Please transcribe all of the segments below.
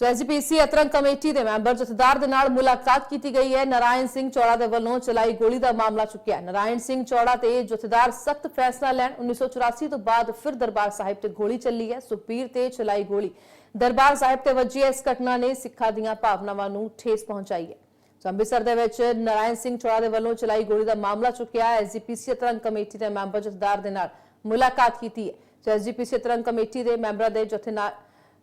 ਸੋ SGPC ਅਤਰੰਗ committee ਦੇ member ਜਥੇਦਾਰ ਦੇ ਨਾਲ ਮੁਲਾਕਾਤ ਕੀਤੀ ਗਈ ਹੈ। ਨਾਰਾਇਣ ਸਿੰਘ ਚੌੜਾ ਦੇ ਵੱਲੋਂ ਚਲਾਈ ਗੋਲੀ ਦਾ ਮਾਮਲਾ ਚੁੱਕਿਆ ਹੈ। ਸਿੰਘ ਚੌੜਾ ਤੇ ਜਥੇਦਾਰ ਸਖਤ ਫੈਸਲਾ ਲੈਣ 1984 ਤੋਂ ਬਾਅਦ ਫਿਰ ਦਰਬਾਰ ਸਾਹਿਬ ਤੇ ਗੋਲੀ ਚੱਲੀ ਹੈ। ਸੁਪੀਰ ਤੇ ਚਲਾਈ ਗੋਲੀ। ਦਰਬਾਰ ਸਾਹਿਬ ਤੇ ਵੱਜੀ ਇਸ ਘਟਨਾ ਨੇ ਸਿੱਖਾਂ ਦੀਆਂ ਭਾਵਨਾਵਾਂ ਨੂੰ ਠੇਸ ਪਹੁੰਚਾਈ ਹੈ। ਅੰਮ੍ਰਿਤਸਰ ਦੇ ਵਿੱਚ ਨਾਰਾਇਣ ਸਿੰਘ ਚੌੜਾ ਦੇ ਵੱਲੋਂ ਚਲਾਈ ਗੋਲੀ ਦਾ ਮਾਮਲਾ ਚੁੱਕਿਆ ਹੈ। ਐਸਜੀਪੀਸੀ ਅਤਰੰਗ ਕਮੇਟੀ ਦੇ ਮੈਂਬਰ ਜਥੇਦਾਰ ਦੇ ਨਾਲ ਮੁਲਾਕਾਤ ਕੀਤੀ ਹੈ। ਐਸਜੀਪੀਸੀ ਅਤਰੰਗ ਕਮੇਟੀ ਦੇ ਮੈਂਬਰਾਂ ਦੇ ਜਥੇ ਨਾਲ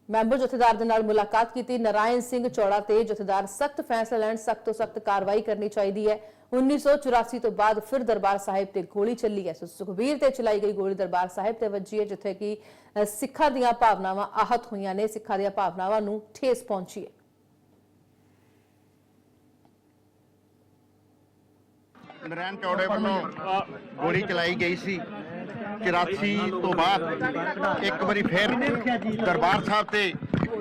ਮੈਂਬਰ ਜਥੇਦਾਰ ਦੇ ਨਾਲ ਮੁਲਾਕਾਤ ਕੀਤੀ। ਨਾਰਾਇਣ ਸਿੰਘ ਚੌੜਾ ਤੇ ਜਥੇਦਾਰ ਸਖਤ ਫੈਸਲਾ ਲੈਣ ਸਖਤ ਤੋਂ ਸਖਤ ਕਾਰਵਾਈ ਕਰਨੀ ਚਾਹੀਦੀ ਹੈ। 1984 ਤੋਂ ਬਾਅਦ ਫਿਰ ਦਰਬਾਰ ਸਾਹਿਬ ਤੇ ਗੋਲੀ ਚੱਲੀ ਹੈ। ਸੋ ਸੁਖਬੀਰ ਤੇ ਚਲਾਈ ਗਈ ਗੋਲੀ ਦਰਬਾਰ ਸਾਹਿਬ ਤੇ ਵੱਜੀ ਹੈ, ਜਿੱਥੇ ਕਿ ਸਿੱਖਾਂ ਦੀਆਂ ਭਾਵਨਾਵਾਂ ਆਹਤ ਹੋਈਆਂ ਨੇ। ਸਿੱਖਾਂ ਦੀਆਂ ਭਾਵਨਾਵਾਂ ਨੂੰ ਠੇਸ ਪਹੁੰਚੀ ਹੈ। ਨਰੈਣ ਚੌੜੇ ਵੱਲੋਂ ਗੋਲੀ ਚਲਾਈ ਗਈ ਸੀ। 84 ਤੋਂ ਬਾਅਦ ਇੱਕ ਵਾਰੀ ਫਿਰ ਦਰਬਾਰ ਸਾਹਿਬ ਤੇ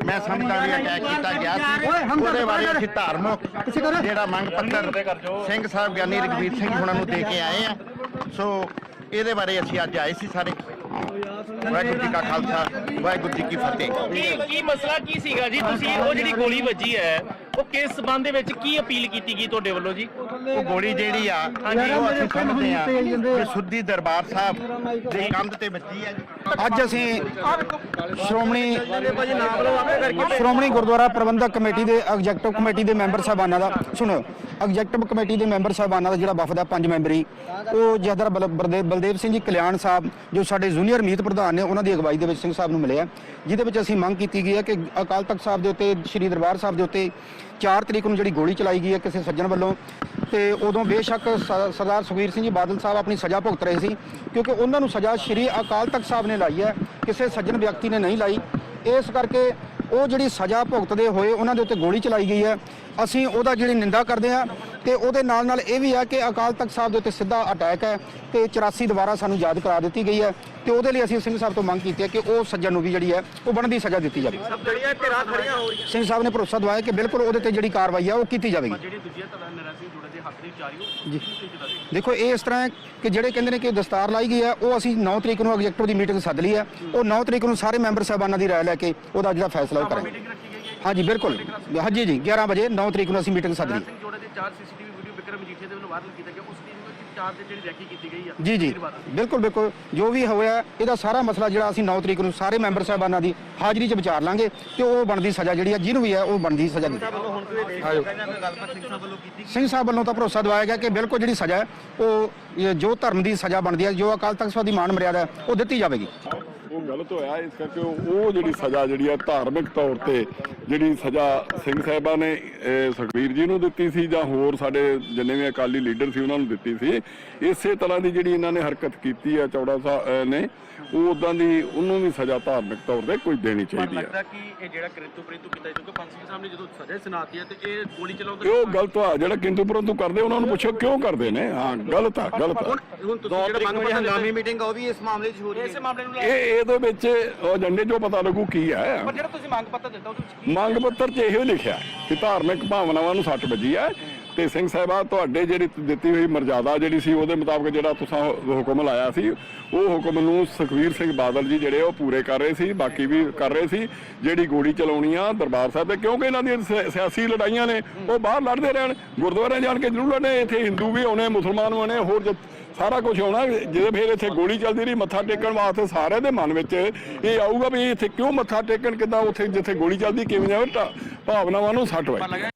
ਮੈਂ ਸਮਝਦਾ ਵੀ ਅਟੈਕ ਕੀਤਾ ਗਿਆ ਸੀ। ਉਹਦੇ ਬਾਰੇ ਅਸੀਂ ਧਾਰਮਿਕ ਜਿਹੜਾ ਮੰਗ ਪੱਤਰ ਸਿੰਘ ਸਾਹਿਬ ਗਿਆਨੀ ਰਗਵੀਰ ਸਿੰਘ ਹੁਣਾਂ ਨੂੰ ਦੇ ਕੇ ਆਏ ਆ। ਸੋ ਇਹਦੇ ਬਾਰੇ ਅਸੀਂ ਅੱਜ ਆਏ ਸੀ ਸਾਰੇ। ਵਾਹਿਗੁਰੂ ਜੀ ਕਾ ਖਾਲਸਾ ਵਾਹਿਗੁਰੂ ਜੀ ਕੀ ਫਤਿਹ। ਕੀ ਕੀ ਮਸਲਾ ਕੀ ਸੀਗਾ ਜੀ? ਤੁਸੀਂ ਉਹ ਜਿਹੜੀ ਗੋਲੀ ਵੱਜੀ ਹੈ ਉਹ ਕਿਸ ਸਬੰਧ ਦੇ ਵਿੱਚ ਕੀ ਅਪੀਲ ਕੀਤੀ ਗਈ ਤੁਹਾਡੇ ਵੱਲੋਂ ਜੀ? ਉਹ ਗੋਲੀ ਜਿਹੜੀ ਆ ਉਹ ਅਸੀਂ ਸਮਝਦੇ ਆ। ਕਿ ਸੁੱਧੀ ਦਰਬਾਰ ਸਾਹਿਬ ਦੀ ਕੰਧ ਤੇ ਵੱਜੀ ਆ ਅੱਜ ਅਸੀਂ ਸ਼੍ਰੋਮਣੀ ਸ਼੍ਰੋਮਣੀ ਗੁਰਦੁਆਰਾ ਪ੍ਰਬੰਧਕ ਕਮੇਟੀ ਦੇ ਐਗਜ਼ੈਕਟਿਵ ਕਮੇਟੀ ਦੇ ਮੈਂਬਰ ਸਾਹਿਬਾਨਾਂ ਦਾ ਸੁਣੋ ਐਗਜ਼ੈਕਟਿਵ ਕਮੇਟੀ ਦੇ ਮੈਂਬਰ ਸਾਹਿਬਾਨਾਂ ਦਾ ਜਿਹੜਾ ਵਫਦ ਹੈ ਪੰਜ ਮੈਂਬਰੀ ਉਹ ਜਹਦਰ ਬਲਦੇਵ ਬਲਦੇਵ ਸਿੰਘ ਜੀ ਕਲਿਆਣ ਸਾਹਿਬ ਜੋ ਸਾਡੇ ਜੂਨੀਅਰ ਮੀਤ ਪ੍ਰਧਾਨ ਨੇ ਉਹਨਾਂ ਦੀ ਅਗਵਾਈ ਦੇ ਵਿੱਚ ਸਿੰਘ ਸਾਹਿਬ ਨੂੰ ਮਿਲਿਆ ਜਿਹਦੇ ਵਿੱਚ ਅਸੀਂ ਮੰਗ ਕੀਤੀ ਗਈ ਹੈ ਕਿ ਅਕਾਲ ਤਖਤ ਸਾਹਿਬ ਦੇ ਉੱਤੇ ਸ੍ਰੀ ਦਰਬਾਰ ਸਾਹਿਬ ਦੇ ਉੱਤੇ 4 ਤਰੀਕ ਨੂੰ ਜਿਹੜੀ ਗੋਲੀ ਚਲਾਈ ਗਈ ਹੈ ਕਿਸੇ ਸੱਜਣ ਵੱਲੋਂ ਤੇ ਉਦੋਂ ਬੇਸ਼ੱਕ ਸਰਦਾਰ ਸੁਖਬੀਰ ਸਿੰਘ ਜੀ ਬਾਦਲ ਸਾਹਿਬ ਆਪਣੀ ਸਜ਼ਾ ਭੁਗਤ ਰਹੇ ਸੀ, ਕਿਉਂਕਿ ਉਹਨਾਂ ਨੂੰ ਸਜ਼ਾ ਸ੍ਰੀ ਅਕਾਲ ਤਖਤ ਸਾਹਿਬ ਨੇ ਲਾਈ ਹੈ, ਕਿਸੇ ਸੱਜਣ ਵਿਅਕਤੀ ਨੇ ਨਹੀਂ ਲਾਈ। ਇਸ ਕਰਕੇ ਉਹ ਜਿਹੜੀ ਸਜ਼ਾ ਭੁਗਤਦੇ ਹੋਏ ਉਹਨਾਂ ਦੇ ਉੱਤੇ ਗੋਲੀ ਚਲਾਈ ਗਈ ਹੈ। ਅਸੀਂ ਉਹਦਾ ਜਿਹੜੀ ਨਿੰਦਾ ਕਰਦੇ ਹਾਂ ਤੇ ਉਹਦੇ ਨਾਲ ਨਾਲ ਇਹ ਵੀ ਹੈ ਕਿ ਅਕਾਲ ਤਖਤ ਸਾਹਿਬ ਦੇ ਉੱਤੇ ਸਿੱਧਾ ਅਟੈਕ ਹੈ ਤੇ 84 ਦੁਬਾਰਾ ਸਾਨੂੰ ਯਾਦ ਕਰਾ ਦਿੱਤੀ ਗਈ ਹੈ ਤੇ ਉਹਦੇ ਲਈ ਅਸੀਂ ਸਿੰਘ ਸਾਹਿਬ ਤੋਂ ਮੰਗ ਕੀਤੀ ਹੈ ਕਿ ਉਹ ਸੱਜਣ ਨੂੰ ਵੀ ਜਿਹੜੀ ਹੈ ਉਹ ਬਣਦੀ ਸਜ਼ਾ ਦਿੱਤੀ ਜਾਵੇ। ਜਿਹੜੀਆਂ ਧਿਰਾਂ ਖੜੀਆਂ ਹੋ ਰਹੀਆਂ। ਸਿੰਘ ਸਾਹਿਬ ਨੇ ਭਰੋਸਾ ਦਵਾਇਆ ਕਿ ਬਿਲਕੁਲ ਉਹਦੇ ਤੇ ਜਿਹੜੀ ਕਾਰਵਾਈ ਹੈ ਉਹ ਕੀਤੀ ਜਾਵੇਗੀ। ਜੀ। ਦੇਖੋ ਇਹ ਇਸ ਤਰ੍ਹਾਂ ਹੈ ਕਿ ਜਿਹੜੇ ਕਹਿੰਦੇ ਨੇ ਕਿ ਦਸਤਾਰ ਲਾਈ ਗਈ ਹੈ ਉਹ ਅਸੀਂ 9 ਤਰੀਕ ਨੂੰ ਐਗਜ਼ੈਕਟਿਵ ਦੀ ਮੀਟਿੰਗ ਸੱਦ ਲਈ ਹੈ। ਉਹ 9 ਤਰੀਕ ਨੂੰ ਸਾਰੇ ਮੈਂਬਰ ਸਾਹਿਬਾਨਾਂ ਦੀ ਰਾਏ ਲੈ ਕੇ ਉਹਦਾ ਜਿਹੜਾ ਫੈਸਲਾ ਉਹ ਕਰਾਂਗੇ। ਹਾਂਜੀ ਬਿਲਕੁਲ। ਹਾਂਜੀ ਜੀ 11 ਵਜੇ 9 ਤਰੀਕ ਨੂੰ ਅਸੀਂ ਮੀਟਿੰਗ ਸੱਦ ਲਈ। ਸਿੰਘ ਜੋੜੇ ਦੇ ਚਾਰ ਸੀਸੀਟੀਵੀ ਵੀਡੀਓ ਵਿਕਰਮ ਮਜੀਠੀਆ ਦੇ ਵੱਲੋਂ ਵਾਇਰਲ ਕੀਤਾ ਗਿਆ। ਉਸ ਦੀ ਚਾਰ ਦੇ ਜਿਹੜੀ ਰੈਕੀ ਕੀਤੀ ਗਈ ਆ। ਜੀ ਜੀ। ਬਿਲਕੁਲ ਬਿਲਕੁਲ। ਜੋ ਵੀ ਹੋਇਆ ਇਹਦਾ ਸਾਰਾ ਮਸਲਾ ਜਿਹੜਾ ਅਸੀਂ 9 ਤਰੀਕ ਨੂੰ ਸਾਰੇ ਮੈਂਬਰ ਸਾਹਿਬਾਨਾਂ ਦੀ ਹਾਜ਼ਰੀ 'ਚ ਵਿਚਾਰ ਲਾਂਗੇ ਤੇ ਉਹ ਬਣਦੀ ਸਜ਼ਾ ਜਿਹੜੀ ਹੈ ਜਿਹਨੂੰ ਵੀ ਹੈ ਉਹ ਬਣਦੀ ਸਜ਼ਾ ਦਿੱਤੀ ਸਿੰਘ ਸਾਹਿਬ ਵੱਲੋਂ ਤਾਂ ਭਰੋਸਾ ਦਵਾਇਆ ਗਿਆ ਕਿ ਬਿਲਕੁਲ ਜਿਹੜੀ ਸਜ਼ਾ ਹੈ ਉਹ ਜੋ ਧਰਮ ਦੀ ਸਜ਼ਾ ਬਣਦੀ ਹੈ ਜੋ ਅਕਾਲ ਤਖਤ ਸਾਹਿਬ ਦੀ ਮਾਨ ਮਰਿਆਦਾ ਹੈ, ਉਹ ਦਿੱਤੀ ਜਾਵੇਗੀ। ਉਹ ਗਲਤ ਹੋਇਆ ਇਸ ਕਰਕੇ ਉਹ ਜਿਹੜੀ ਸਜ਼ਾ ਜਿਹੜੀ ਆ ਧਾਰਮਿਕ ਤੌਰ ਤੇ ਜਿਹੜੀ ਸਜ਼ਾ ਸਿੰਘ ਸਾਹਿਬਾਂ ਨੇ ਸੁਖਬੀਰ ਜੀ ਨੂੰ ਦਿੱਤੀ ਸੀ ਜਾਂ ਹੋਰ ਸਾਡੇ ਜਿੰਨੇ ਵੀ ਅਕਾਲੀ ਲੀਡਰ ਸੀ ਉਹਨਾਂ ਨੂੰ ਦਿੱਤੀ ਸੀ ਇਸੇ ਤਰ੍ਹਾਂ ਦੀ ਜਿਹੜੀ ਇਹਨਾਂ ਨੇ ਹਰਕਤ ਕੀਤੀ ਆ ਚੌੜਾ ਸਾਹਿਬ ਨੇ ਉਹ ਉਦਾਂ ਦੀ ਉਹਨੂੰ ਵੀ ਸਜ਼ਾ ਧਾਰਮਿਕ ਤੌਰ ਤੇ ਕੋਈ ਦੇਣੀ ਚਾਹੀਦੀ ਆ ਲੱਗਦਾ ਕਿ ਇਹ ਜਿਹੜਾ ਕ੍ਰਿਤੂ ਪ੍ਰਿਤੂ ਕੀਤਾ ਕਿਉਂਕਿ ਪੰਜ ਸਿੰਘ ਸਾਹਿਬ ਨੇ ਜਦੋਂ ਸਜ਼ਾ ਸੁਣਾਤੀ ਹੈ ਤੇ ਇਹ ਗੋਲੀ ਚਲਾਉਣ ਇਹ ਉਹ ਗਲਤ ਆ? ਜਿਹੜਾ ਕਿੰਤੂ ਪਰੰਤੂ ਕਰਦੇ ਉਹਨਾਂ ਨੂੰ ਪੁੱਛੋ ਕਿਉਂ ਕਰਦੇ ਨੇ? ਹਾਂ ਗਲਤ ਆ ਗਲਤ ਆ। ਹੁਣ ਤੁਸੀਂ ਜਿਹੜਾ ਮੰਗ ਪੱਤਰ ਹੰਗਾਮੀ ਮੀਟਿੰਗ ਆ ਉਹ ਵੀ ਇਸ ਮਾਮਲੇ 'ਚ ਹੋ ਰਹੀ ਹੈ। ਇਸੇ ਮਾਮਲੇ ਨੂੰ ਲੈ ਇਹ ਇਹਦੇ ਵਿੱਚ ਉਹ ਏਜੰਡੇ ਚੋਂ ਪਤਾ ਲੱਗੂ ਕੀ ਹੈ। ਪਰ ਜਿਹੜਾ ਤੁਸੀਂ ਮੰਗ ਪੱਤਰ ਦਿੱਤਾ ਉਹਦੇ ਵਿੱਚ ਕੀ ਮੰਗ ਪੱਤਰ 'ਚ ਇਹੋ ਲਿਖਿਆ ਕਿ ਧਾਰਮਿਕ ਭਾਵਨਾਵਾਂ ਨੂੰ ਸੱਟ ਵੱਜੀ ਹੈ ਤੇ ਸਿੰਘ ਸਾਹਿਬਾ ਤੁਹਾਡੇ ਜਿਹੜੀ ਦਿੱਤੀ ਹੋਈ ਮਰਜ਼ਾਦਾ ਜਿਹੜੀ ਸੀ ਉਹਦੇ ਮੁਤਾਬਕ ਜਿਹੜਾ ਤੁਸੀਂ ਹੁਕਮ ਲਾਇਆ ਸੀ, ਉਹ ਹੁਕਮ ਨੂੰ ਸੁਖਵੀਰ ਸਿੰਘ ਬਾਦਲ ਜੀ ਜਿਹੜੇ ਉਹ ਪੂਰੇ ਕਰ ਰਹੇ ਸੀ, ਬਾਕੀ ਵੀ ਕਰ ਰਹੇ ਸੀ, ਜਿਹੜੀ ਗੋਲੀ ਚਲਾਉਣੀ ਆ ਦਰਬਾਰ ਸਾਹਿਬ ਤੇ ਕਿਉਂਕਿ ਇਹਨਾਂ ਦੀਆਂ ਸਿਆਸੀ ਲੜਾਈਆਂ ਨੇ, ਉਹ ਬਾਹਰ ਲੜਦੇ ਰਹਿਣ ਗੁਰਦੁਆਰੇ ਜਾਣ ਕੇ ਜ਼ਰੂਰ ਲੜਨੇ ਇੱਥੇ ਹਿੰਦੂ ਵੀ ਆਉਣੇ, ਮੁਸਲਮਾਨ ਵੀ ਆਉਣੇ, ਹੋਰ ਜ- ਸਾਰਾ ਕੁਝ ਆਉਣਾ ਜਿਹਦੇ ਫਿਰ ਇੱਥੇ ਗੋਲੀ ਚੱਲਦੀ ਰਹੀ ਮੱਥਾ ਟੇਕਣ ਵਾਸਤੇ ਸਾਰਿਆਂ ਦੇ ਮਨ ਵਿੱਚ ਇਹ ਆਊਗਾ ਵੀ ਇੱਥੇ ਕਿਉਂ ਮੱਥਾ ਟੇਕਣ ਕਿਦਾਂ ਉੱਥੇ ਜਿੱਥੇ ਗੋਲੀ ਚੱਲਦੀ ਕਿਵੇਂ ਜਾਵੇ ਭਾਵਨਾਵਾਂ ਨੂੰ ਸੱਟ ਵੱਜੀ